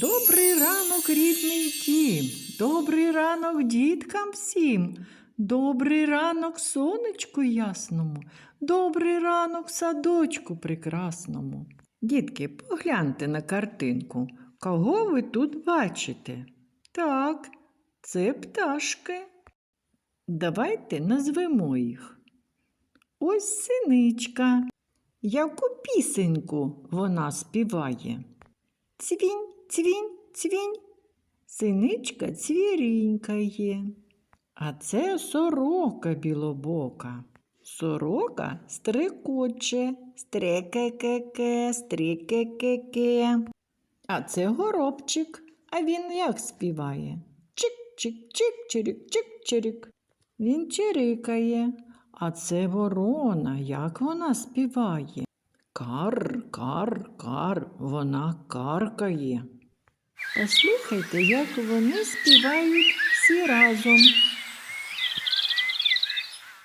Добрий ранок, рідний дім, добрий ранок діткам всім, добрий ранок сонечку ясному, добрий ранок садочку прекрасному. Дітки, погляньте на картинку. Кого ви тут бачите? Так, це пташки. Давайте назвемо їх. Ось синичка. Яку пісеньку вона співає? Цвінь, цвінь, цвінь. Синичка цвірінькає. А це сорока білобока. Сорока стрекоче, стрекекеке, стрекекеке. А це горобчик. А він як співає? Чик-чик-чик, чирик-чик-чирик. Він чирикає. А це ворона, як вона співає? Кар, кар, кар, вона каркає. Послухайте, як вони співають всі разом.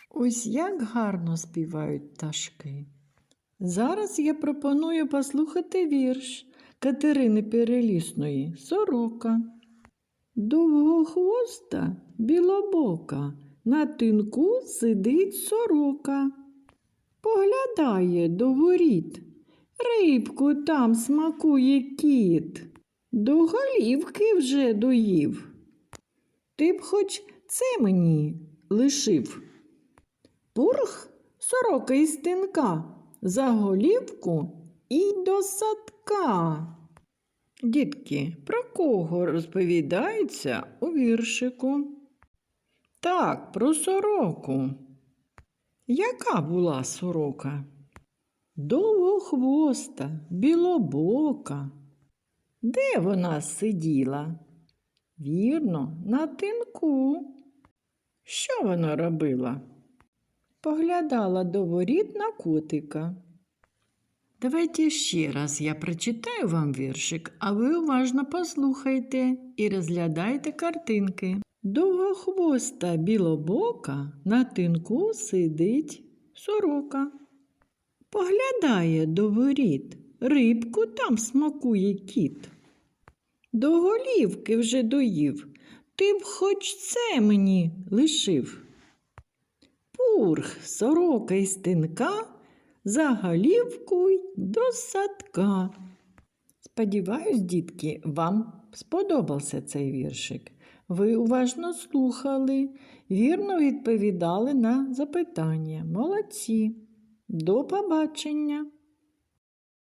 Ось як гарно співають пташки. Зараз я пропоную послухати вірш Катерини Перелісної Сорока. Довгохвоста білобока, на тинку сидить сорока. Поглядає до воріт, рибку там смакує кіт, до голівки вже доїв. Ти б хоч це мені лишив. Пурх сорока із тинка, за голівку і до садка. Дітки, про кого розповідається у віршику? Так, про сороку. Яка була сорока? Довгохвоста, білобока. Де вона сиділа? Вірно, на тинку. Що вона робила? Поглядала до воріт на котика. Давайте ще раз я прочитаю вам віршик, а ви уважно послухайте і розглядайте картинки. Довгохвоста білобока на тинку сидить сорока. Поглядає до воріт, рибку там смакує кіт. До голівки вже доїв, ти б хоч це мені лишив. Пурх, сорока із тинка, за голівку й до садка. Сподіваюсь, дітки, вам сподобався цей віршик. Ви уважно слухали, вірно відповідали на запитання. Молодці. До побачення!